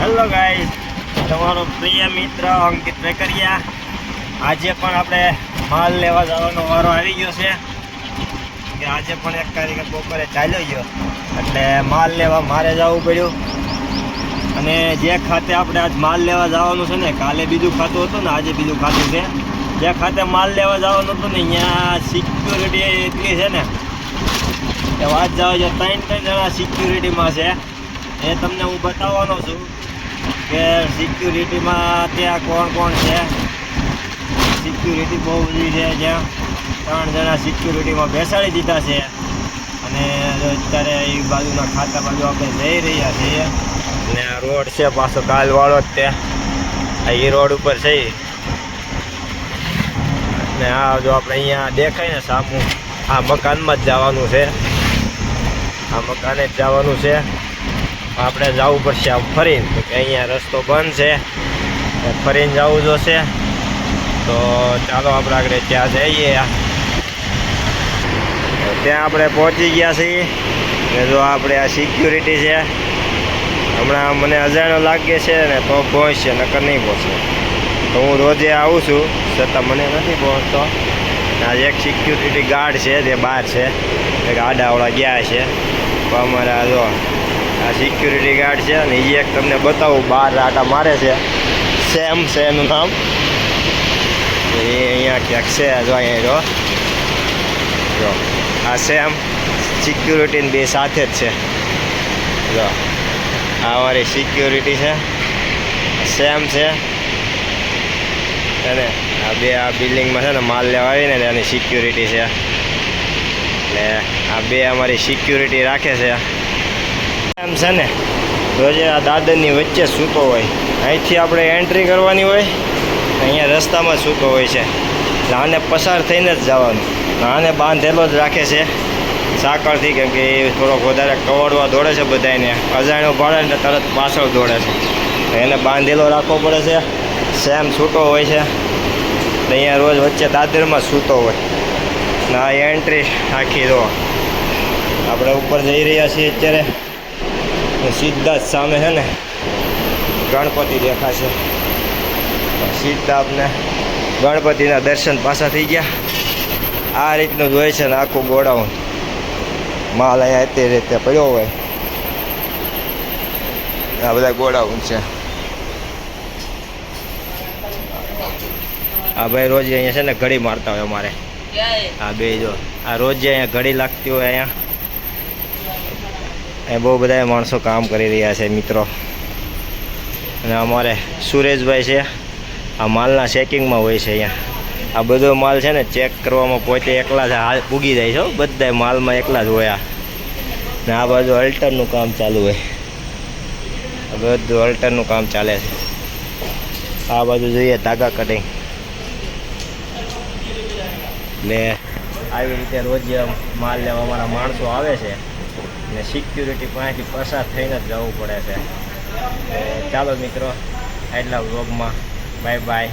Hello guys તમારો પ્રિય મિત્ર અંકિત વેકરિયા. આજે પણ આપણે માલ લેવા જવાનો વારો આવી ગયો છે. કે આજે પણ એક તારીખે બપોરે ચાલ્યો ગયો. એટલે માલ લેવા મારે જવું પડ્યું. અને જે ખાતે આપણે આજ માલ લેવા જવાનું છે ને, કાલે બીજું ખાતું હતું ને, આજે બીજું ખાતું છે. જે ખાતે માલ લેવા જવાનું હતું ને, અહીંયા સિક્યુરિટી એટલી છે ને, કે વાત જાવ જો ત્રણ ત્રણ જણા સિક્યુરિટીમાં છે. એ તમને હું બતાવવાનો છું. કે સિક્યુરિટીમાં ત્યાં કોણ કોણ છે? સિક્યુરિટી બહુ બધી છે જ્યાં ત્રણ જણા સિક્યુરિટીમાં બેસાડી દીધા છે. અને અત્યારે એ બાજુના ખાતા બાજુ આપણે જઈ રહ્યા છીએ, અને આ રોડ છે પાછો કાલવાળો જ તે આ એ રોડ ઉપર છે ને આ જો આપણે અહીંયા દેખાય ને સામું, આ મકાનમાં જ જવાનું છે. આ મકાને જ જવાનું છે. આપણે જવું પડશે આમ ફરીને. તો કે અહીંયા રસ્તો બંધ છે. ફરીને જવું જોશે. તો ચાલો આપણે આગળ ત્યાં જઈએ. ત્યાં આપણે પહોંચી ગયા છીએ. ને જો આપણે આ સિક્યુરિટી છે. હમણાં મને અજાણ્યો લાગે છે ને તો પહોંચશે, નકર નહીં પહોંચે તો હું રોજે આવું છું, છતાં મને નથી પહોંચતો. આ એક સિક્યુરિટી ગાર્ડ છે, જે બહાર છે. એક આડાવડા ગયા છે. તો અમારા જો આ સિક્યુરિટી ગાર્ડ છે અને એ એક તમને બતાવું બહાર આટા મારે છે. સેમ છે એનું નામ. એ અહીંયા ક્યાંક છે, જો અહીંયા જો જો, આ સેમ. સિક્યુરિટીની બે સાથે જ છે. જો, આ અમારી સિક્યુરિટી છે. સેમ છે. અને આ બે આ બિલ્ડિંગમાં છે ને માલ લેવા આવીને એની સિક્યુરિટી છે. એટલે આ બે અમારી સિક્યુરિટી રાખે છે. એમ છે ને રોજે આ દાદરની વચ્ચે સૂતો હોય. અહીંથી આપણે એન્ટ્રી કરવાની હોય, અહીંયા રસ્તામાં સૂતો હોય છે. આને પસાર થઈને જ જવાનું. આને બાંધેલો જ રાખે છે. સાંકળથી કેમ કે એ થોડોક વધારે કવડવા દોડે છે બધાને અજાણ્યો ભાડે ને તરત પાછળ દોડે છે. એને બાંધેલો રાખવો પડે છે. સેમ છૂટો હોય છે. અહીંયા રોજ વચ્ચે દાદરમાં સૂતો હોય. ને આ એન્ટ્રી આખી દો આપણે ઉપર જઈ રહ્યા છીએ અત્યારે. સીધા જ સામે છે ને ગણપતિ દેખાશે. સીધા આપને ગણપતિના દર્શન પાછા થઈ ગયા. આ રીતનું જોઈએ છે ને આખું ગોડાઉન. માલ અહીંયા તે રીતે પડ્યો હોય. આ બધા ગોડાઉન છે. આ ભાઈ રોજ અહીંયા છે ને ઘડી મારતા હોય અમારે. આ બે જો. આ રોજ અહીંયા ઘડી લાગતી હોય અહીંયા. અહીંયા બહુ બધા માણસો કામ કરી રહ્યા છે, મિત્રો. અને અમારે સુરેશભાઈ છે. આ માલના ચેકિંગમાં હોય છે અહીંયા. આ બધો માલ છે ને ચેક કરવામાં પોતે એકલા જ હાલ ઉગી જાય છે. બધા માલમાં એકલા જ હોય ને આ બાજુ અલ્ટરનું કામ ચાલુ હોય. આ બધું અલ્ટરનું કામ ચાલે છે. આ બાજુ જોઈએ ધાગા કટિંગ એટલે આવી રીતે રોજ માલ લેવા અમારા માણસો આવે છે. ને સિક્યુરિટી પાસેથી પસાર થઈને જ જવું પડે છે. ચાલો મિત્રો, આટલા વ્લોગમાં બાય બાય